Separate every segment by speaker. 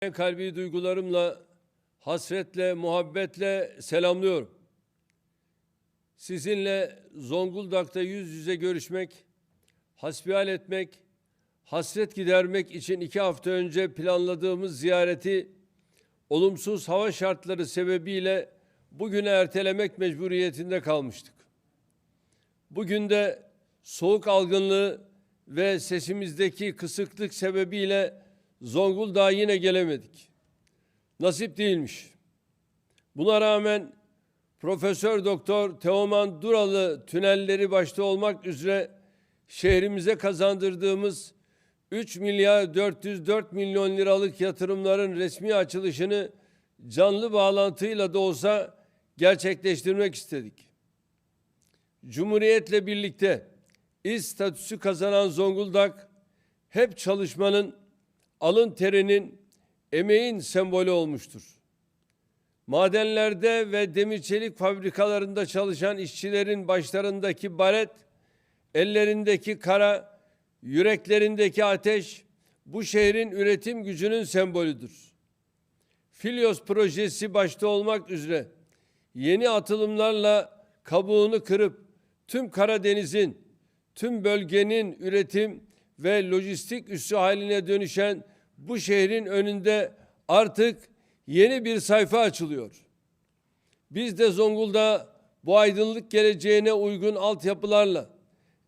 Speaker 1: Kalbi duygularımla, hasretle, muhabbetle selamlıyorum. Sizinle Zonguldak'ta yüz yüze görüşmek, hasbihal etmek, hasret gidermek için iki hafta önce planladığımız ziyareti olumsuz hava şartları sebebiyle bugüne ertelemek mecburiyetinde kalmıştık. Bugün de soğuk algınlığı ve sesimizdeki kısıklık sebebiyle Zonguldak'a yine gelemedik. Nasip değilmiş. Buna rağmen Profesör Doktor Teoman Duralı tünelleri başta olmak üzere şehrimize kazandırdığımız 3 milyar 404 milyon liralık yatırımların resmi açılışını canlı bağlantıyla da olsa gerçekleştirmek istedik. Cumhuriyetle birlikte il statüsü kazanan Zonguldak hep çalışmanın, alın terinin, emeğin sembolü olmuştur. Madenlerde ve demir çelik fabrikalarında çalışan işçilerin başlarındaki baret, ellerindeki kara, yüreklerindeki ateş bu şehrin üretim gücünün sembolüdür. Filios projesi başta olmak üzere yeni atılımlarla kabuğunu kırıp tüm Karadeniz'in, tüm bölgenin üretim ve lojistik üssü haline dönüşen bu şehrin önünde artık yeni bir sayfa açılıyor. Biz de Zonguldak'ı bu aydınlık geleceğine uygun altyapılarla,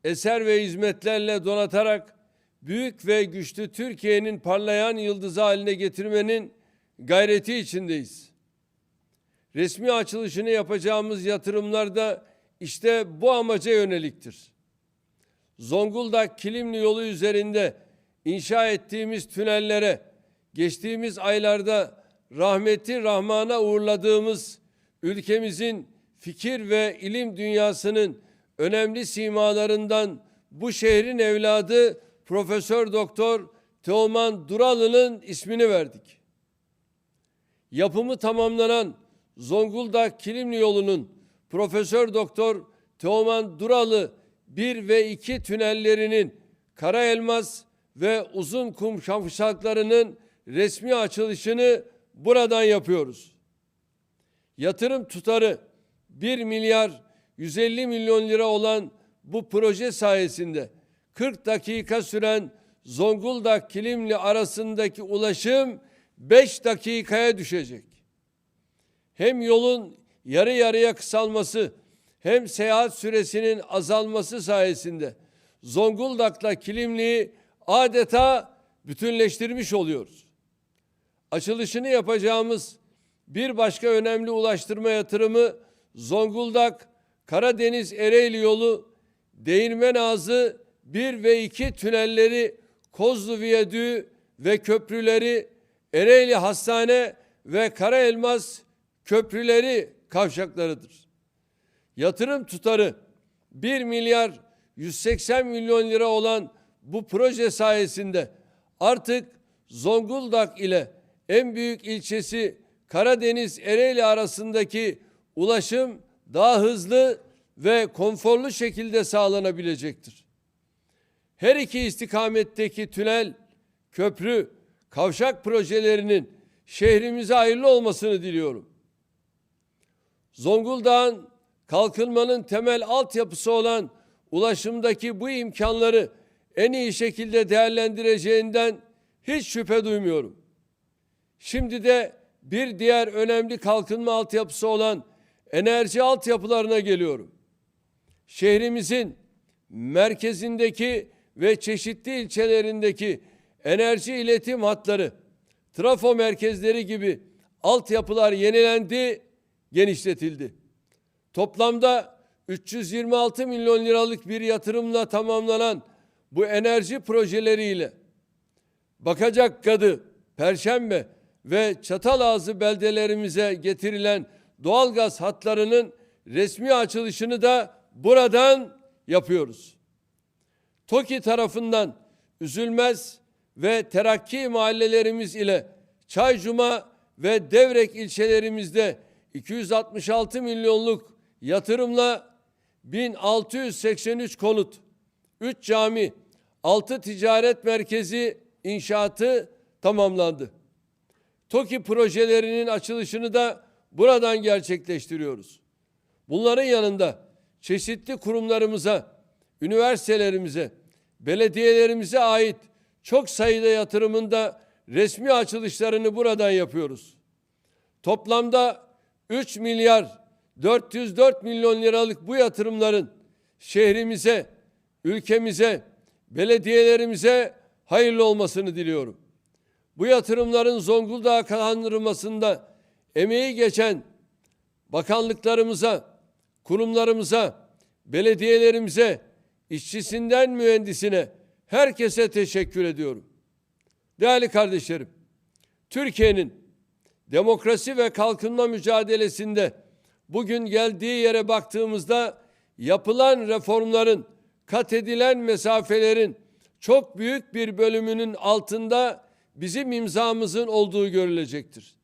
Speaker 1: eser ve hizmetlerle donatarak büyük ve güçlü Türkiye'nin parlayan yıldızı haline getirmenin gayreti içindeyiz. Resmi açılışını yapacağımız yatırımlar da işte bu amaca yöneliktir. Zonguldak Kilimli yolu üzerinde inşa ettiğimiz tünellere geçtiğimiz aylarda rahmeti Rahman'a uğurladığımız ülkemizin fikir ve ilim dünyasının önemli simalarından bu şehrin evladı Profesör Doktor Teoman Duralı'nın ismini verdik. Yapımı tamamlanan Zonguldak Kilimli yolunun Profesör Doktor Teoman Duralı 1 ve 2 tünellerinin Kara Elmas ve Uzun Kum kavşaklarının resmi açılışını buradan yapıyoruz. Yatırım tutarı 1 milyar 150 milyon lira olan bu proje sayesinde 40 dakika süren Zonguldak Kilimli arasındaki ulaşım 5 dakikaya düşecek. Hem yolun yarı yarıya kısalması hem seyahat süresinin azalması sayesinde Zonguldak'la Kilimli'yi adeta bütünleştirmiş oluyoruz. Açılışını yapacağımız bir başka önemli ulaştırma yatırımı Zonguldak Karadeniz Ereğli yolu Değirmen Ağzı 1 ve 2 tünelleri Kozlu Viyadüğü ve köprüleri Ereğli Hastane ve Karaelmas köprüleri kavşaklarıdır. Yatırım tutarı 1 milyar 180 milyon lira olan bu proje sayesinde artık Zonguldak ile en büyük ilçesi Karadeniz Ereğli arasındaki ulaşım daha hızlı ve konforlu şekilde sağlanabilecektir. Her iki istikametteki tünel, köprü, kavşak projelerinin şehrimize hayırlı olmasını diliyorum. Zonguldak'ın kalkınmanın temel altyapısı olan ulaşımdaki bu imkanları en iyi şekilde değerlendireceğinden hiç şüphe duymuyorum. Şimdi de bir diğer önemli kalkınma altyapısı olan enerji altyapılarına geliyorum. Şehrimizin merkezindeki ve çeşitli ilçelerindeki enerji iletim hatları, trafo merkezleri gibi altyapılar yenilendi, genişletildi. Toplamda 326 milyon liralık bir yatırımla tamamlanan bu enerji projeleriyle Bakacak Kadı, Perşembe ve Çatalazı beldelerimize getirilen doğalgaz hatlarının resmi açılışını da buradan yapıyoruz. TOKİ tarafından Üzülmez ve Terakki mahallelerimiz ile Çaycuma ve Devrek ilçelerimizde 266 milyonluk yatırımla 1683 konut, 3 cami, 6 ticaret merkezi inşaatı tamamlandı. TOKİ projelerinin açılışını da buradan gerçekleştiriyoruz. Bunların yanında çeşitli kurumlarımıza, üniversitelerimize, belediyelerimize ait çok sayıda yatırımında resmi açılışlarını buradan yapıyoruz. Toplamda 3 milyar 404 milyon liralık bu yatırımların şehrimize, ülkemize, belediyelerimize hayırlı olmasını diliyorum. Bu yatırımların Zonguldak'a kazandırılmasında emeği geçen bakanlıklarımıza, kurumlarımıza, belediyelerimize, işçisinden mühendisine herkese teşekkür ediyorum. Değerli kardeşlerim, Türkiye'nin demokrasi ve kalkınma mücadelesinde bugün geldiği yere baktığımızda yapılan reformların, kat edilen mesafelerin çok büyük bir bölümünün altında bizim imzamızın olduğu görülecektir.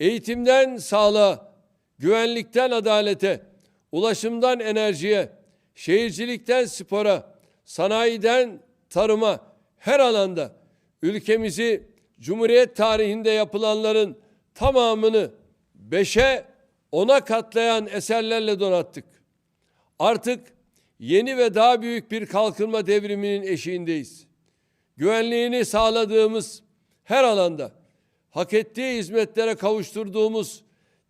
Speaker 1: Eğitimden sağlığa, güvenlikten adalete, ulaşımdan enerjiye, şehircilikten spora, sanayiden tarıma her alanda ülkemizi Cumhuriyet tarihinde yapılanların tamamını beşe ona katlayan eserlerle donattık. Artık yeni ve daha büyük bir kalkınma devriminin eşiğindeyiz. Güvenliğini sağladığımız her alanda hak ettiği hizmetlere kavuşturduğumuz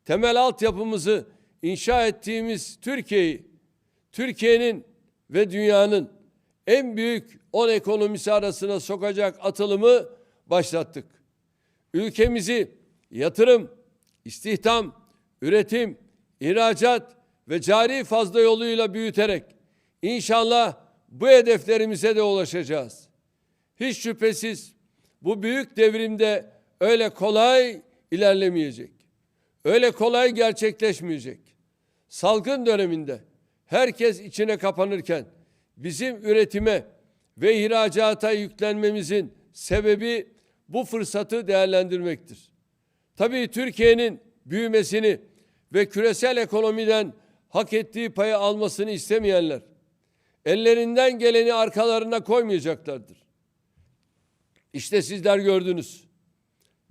Speaker 1: temel altyapımızı inşa ettiğimiz Türkiye'yi Türkiye'nin ve dünyanın en büyük 10 ekonomisi arasına sokacak atılımı başlattık. Ülkemizi yatırım, istihdam, üretim, ihracat ve cari fazla yoluyla büyüterek inşallah bu hedeflerimize de ulaşacağız. Hiç şüphesiz bu büyük devrimde öyle kolay ilerlemeyecek. Öyle kolay gerçekleşmeyecek. Salgın döneminde herkes içine kapanırken bizim üretime ve ihracata yüklenmemizin sebebi bu fırsatı değerlendirmektir. Tabii Türkiye'nin büyümesini ve küresel ekonomiden hak ettiği payı almasını istemeyenler ellerinden geleni arkalarına koymayacaklardır. İşte sizler gördünüz.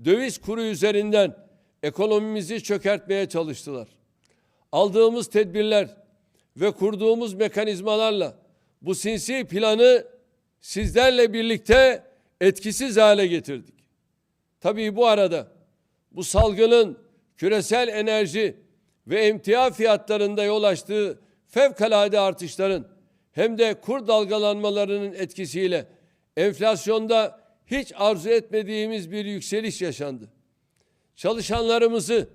Speaker 1: Döviz kuru üzerinden ekonomimizi çökertmeye çalıştılar. Aldığımız tedbirler ve kurduğumuz mekanizmalarla bu sinsi planı sizlerle birlikte etkisiz hale getirdik. Tabii bu arada bu salgının küresel enerji ve emtia fiyatlarında yol açtığı fevkalade artışların hem de kur dalgalanmalarının etkisiyle enflasyonda hiç arzu etmediğimiz bir yükseliş yaşandı. Çalışanlarımızı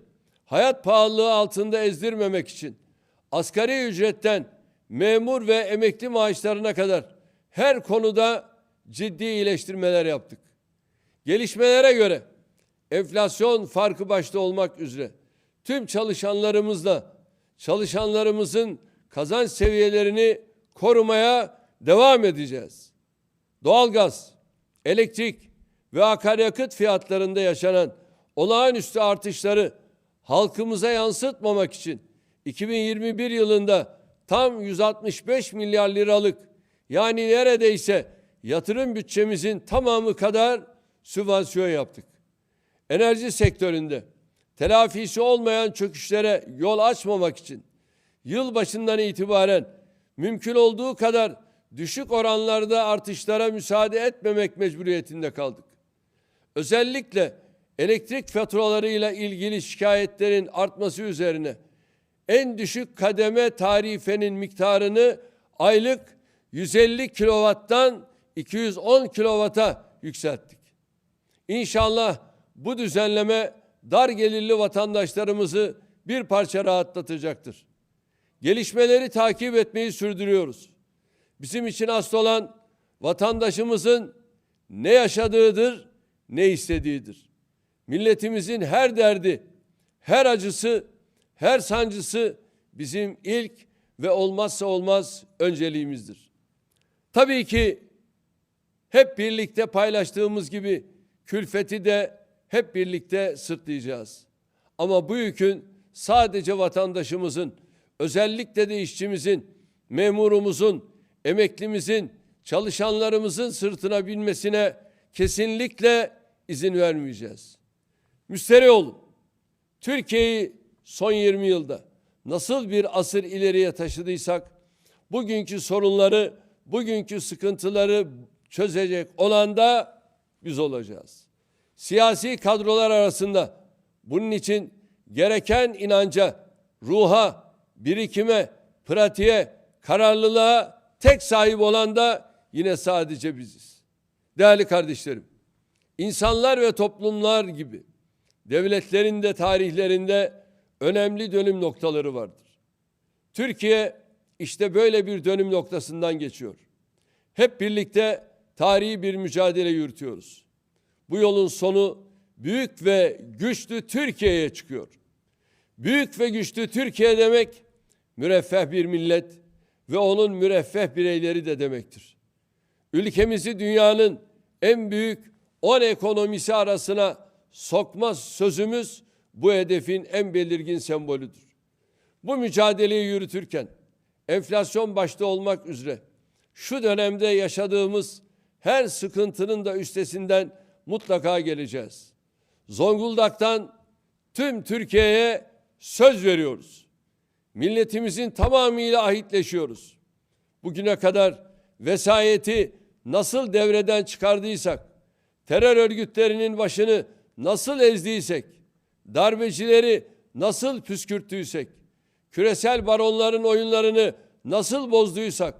Speaker 1: hayat pahalılığı altında ezdirmemek için asgari ücretten memur ve emekli maaşlarına kadar her konuda ciddi iyileştirmeler yaptık. Gelişmelere göre enflasyon farkı başta olmak üzere tüm çalışanlarımızla çalışanlarımızın kazanç seviyelerini korumaya devam edeceğiz. Doğalgaz, elektrik ve akaryakıt fiyatlarında yaşanan olağanüstü artışları halkımıza yansıtmamak için 2021 yılında tam 165 milyar liralık yani neredeyse yatırım bütçemizin tamamı kadar sübvansiyon yaptık. Enerji sektöründe telafisi olmayan çöküşlere yol açmamak için yıl başından itibaren mümkün olduğu kadar düşük oranlarda artışlara müsaade etmemek mecburiyetinde kaldık. Özellikle elektrik faturalarıyla ilgili şikayetlerin artması üzerine en düşük kademe tarifenin miktarını aylık 150 kilovattan 210 kilovata yükselttik. İnşallah bu düzenleme dar gelirli vatandaşlarımızı bir parça rahatlatacaktır. Gelişmeleri takip etmeyi sürdürüyoruz. Bizim için asıl olan vatandaşımızın ne yaşadığıdır, ne istediğidir. Milletimizin her derdi, her acısı, her sancısı bizim ilk ve olmazsa olmaz önceliğimizdir. Tabii ki hep birlikte paylaştığımız gibi külfeti de hep birlikte sırtlayacağız. Ama bu yükün sadece vatandaşımızın, özellikle de işçimizin, memurumuzun, emeklimizin, çalışanlarımızın sırtına binmesine kesinlikle izin vermeyeceğiz. Müsterih olun. Türkiye'yi son 20 yılda nasıl bir asır ileriye taşıdıysak bugünkü sorunları, bugünkü sıkıntıları çözecek olan da biz olacağız. Siyasi kadrolar arasında bunun için gereken inanca, ruha, birikime, pratiğe, kararlılığa tek sahip olan da yine sadece biziz. Değerli kardeşlerim, insanlar ve toplumlar gibi devletlerin de tarihlerinde önemli dönüm noktaları vardır. Türkiye işte böyle bir dönüm noktasından geçiyor. Hep birlikte tarihi bir mücadele yürütüyoruz. Bu yolun sonu büyük ve güçlü Türkiye'ye çıkıyor. Büyük ve güçlü Türkiye demek müreffeh bir millet ve onun müreffeh bireyleri de demektir. Ülkemizi dünyanın en büyük 10 ekonomisi arasına sokma sözümüz bu hedefin en belirgin sembolüdür. Bu mücadeleyi yürütürken enflasyon başta olmak üzere şu dönemde yaşadığımız her sıkıntının da üstesinden mutlaka geleceğiz. Zonguldak'tan tüm Türkiye'ye söz veriyoruz. Milletimizin tamamıyla ahitleşiyoruz. Bugüne kadar vesayeti nasıl devreden çıkardıysak, terör örgütlerinin başını nasıl ezdiysek, darbecileri nasıl püskürttüysek, küresel baronların oyunlarını nasıl bozduysak,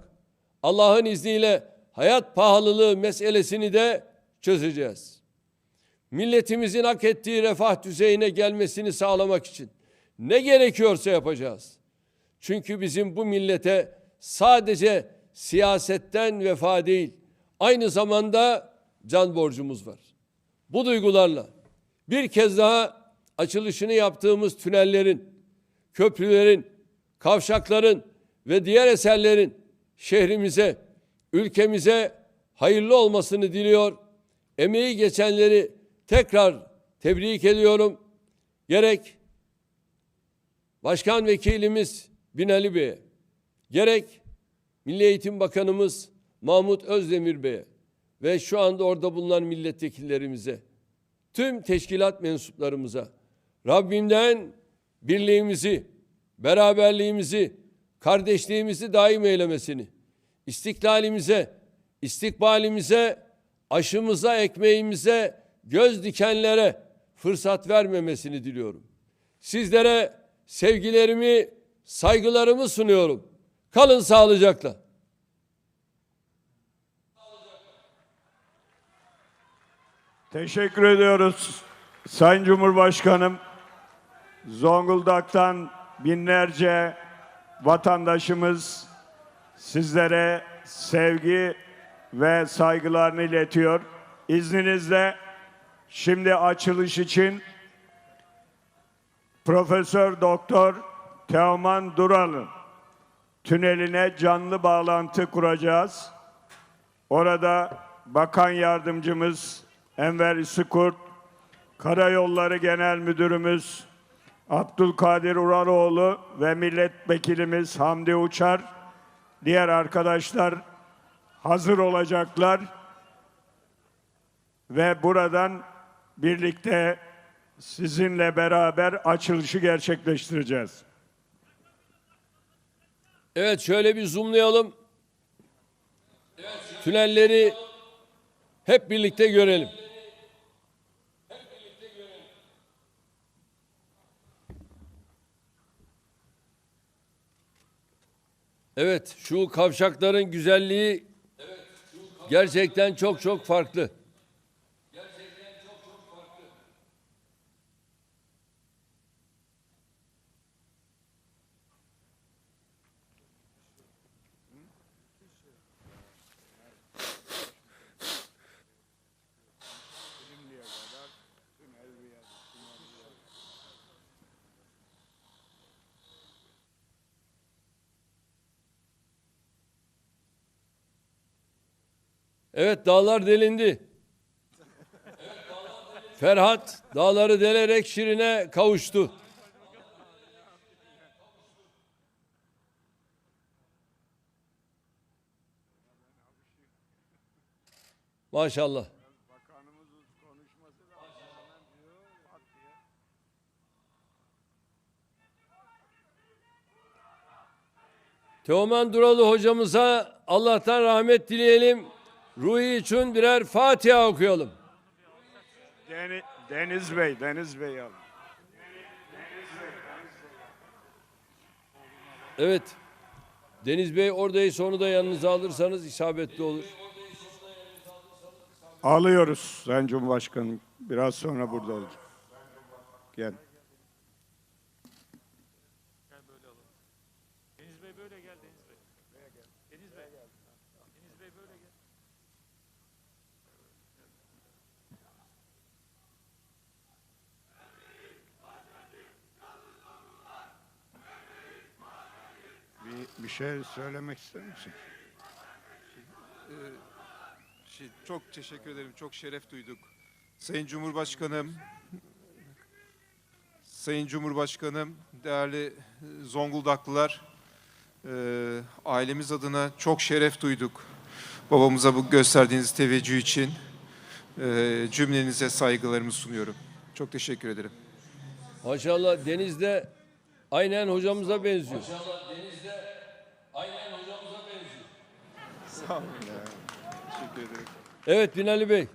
Speaker 1: Allah'ın izniyle hayat pahalılığı meselesini de çözeceğiz. Milletimizin hak ettiği refah düzeyine gelmesini sağlamak için ne gerekiyorsa yapacağız. Çünkü bizim bu millete sadece siyasetten vefa değil, aynı zamanda can borcumuz var. Bu duygularla bir kez daha açılışını yaptığımız tünellerin, köprülerin, kavşakların ve diğer eserlerin şehrimize, ülkemize hayırlı olmasını diliyor. Emeği geçenleri tekrar tebrik ediyorum. Gerek Başkan Vekilimiz Binali Bey'e, gerek Milli Eğitim Bakanımız Mahmut Özdemir Bey'e ve şu anda orada bulunan milletvekillerimize, tüm teşkilat mensuplarımıza Rabbimden birliğimizi, beraberliğimizi, kardeşliğimizi daim eylemesini, istiklalimize, istikbalimize, aşımıza, ekmeğimize, göz dikenlere fırsat vermemesini diliyorum. Sizlere sevgilerimi, saygılarımı sunuyorum. Kalın sağlıcakla.
Speaker 2: Teşekkür ediyoruz Sayın Cumhurbaşkanım. Zonguldak'tan binlerce vatandaşımız sizlere sevgi ve saygılarını iletiyor. İzninizle şimdi açılış için Profesör Doktor Teoman Duralı tüneline canlı bağlantı kuracağız. Orada Bakan Yardımcımız Enver Sıkurt, Karayolları Genel Müdürümüz Abdülkadir Uraroğlu ve Milletvekilimiz Hamdi Uçar, diğer arkadaşlar hazır olacaklar ve buradan birlikte sizinle beraber açılışı gerçekleştireceğiz.
Speaker 1: Evet şöyle bir zoomlayalım. Tünelleri hep birlikte görelim. Evet şu kavşakların güzelliği gerçekten çok çok farklı. Evet dağlar delindi. Ferhat dağları delerek Şirin'e kavuştu. Maşallah. Teoman Duralı hocamıza Allah'tan rahmet dileyelim. Ruhi için birer Fatiha okuyalım.
Speaker 2: Deni- Deniz Bey, Deniz Bey alın.
Speaker 1: Evet. Deniz Bey oradaysa onu da yanınıza alırsanız isabetli olur.
Speaker 2: Alıyoruz Sayın Cumhurbaşkanım. Biraz sonra burada olacak. Gel.
Speaker 3: Deniz Bey böyle gel Deniz Bey. Deniz Bey. Deniz Bey böyle gel.
Speaker 2: Bir, bir şey söylemek ister misin?
Speaker 4: Şey, çok teşekkür ederim. Çok şeref duyduk. Sayın Cumhurbaşkanım, Sayın Cumhurbaşkanım, değerli Zonguldaklılar, e, ailemiz adına çok şeref duyduk. Babamıza bu gösterdiğiniz teveccüh için e, cümlenize saygılarımı sunuyorum. Çok teşekkür ederim.
Speaker 1: Maşallah Deniz de aynen hocamıza benziyor. Maşallah Deniz de aynen hocamıza benziyor.
Speaker 4: Sağ olun ya. Teşekkür ederim.
Speaker 1: Evet Binali Bey.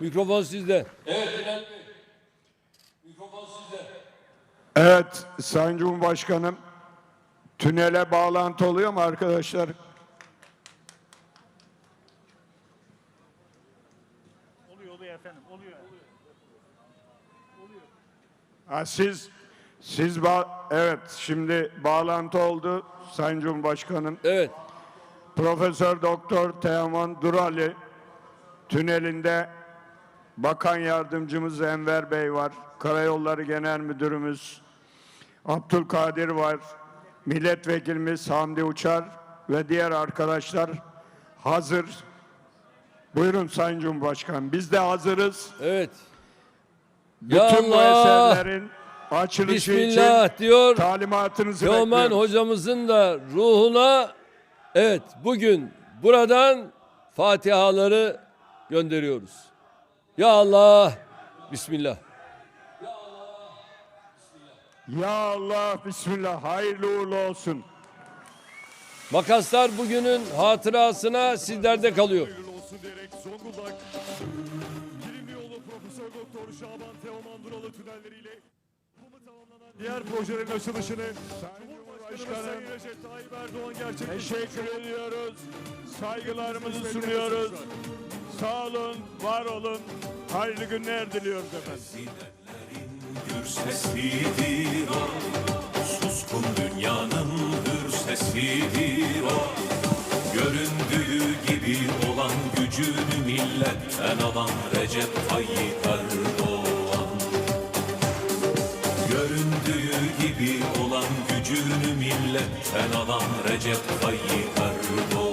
Speaker 1: Mikrofon sizde. Evet Binali Bey. Mikrofon sizde.
Speaker 2: Evet Sayın Cumhurbaşkanım. Tünele bağlantı oluyor mu arkadaşlar?
Speaker 3: Oluyor oluyor efendim. Oluyor.
Speaker 2: Ha, siz siz ba- evet şimdi bağlantı oldu Sayın Cumhurbaşkanım.
Speaker 1: Evet.
Speaker 2: Profesör Doktor Teoman Durali tünelinde Bakan Yardımcımız Enver Bey var. Karayolları Genel Müdürümüz Abdülkadir var. Milletvekilimiz Hamdi Uçar ve diğer arkadaşlar hazır. Buyurun Sayın Cumhurbaşkanım. Biz de hazırız.
Speaker 1: Evet. Ya
Speaker 2: Bütün bu eserlerin açılışı
Speaker 1: Bismillah
Speaker 2: için
Speaker 1: diyor.
Speaker 2: talimatınızı
Speaker 1: Teoman
Speaker 2: bekliyoruz.
Speaker 1: hocamızın da ruhuna evet bugün buradan Fatihaları gönderiyoruz. Ya Allah. Bismillah.
Speaker 2: Ya Allah, Bismillah, hayırlı uğurlu olsun.
Speaker 1: Makaslar bugünün hatırasına sizlerde kalıyor.
Speaker 5: Kilimli yolu Profesör Doktor Şaban Teoman Duralı tünelleriyle diğer projelerin açılışını Cumhurbaşkanı Sayın Recep Tayyip Erdoğan gerçekleştirdi.
Speaker 2: Teşekkür ediyoruz. Saygılarımızı sunuyoruz. Sağ olun, var olun. Hayırlı günler diliyoruz efendim.
Speaker 6: Gür sesidir o Suskun dünyanın hür sesidir o Göründüğü gibi olan gücünü milletten alan Recep Tayyip Erdoğan Göründüğü gibi olan gücünü milletten alan Recep Tayyip Erdoğan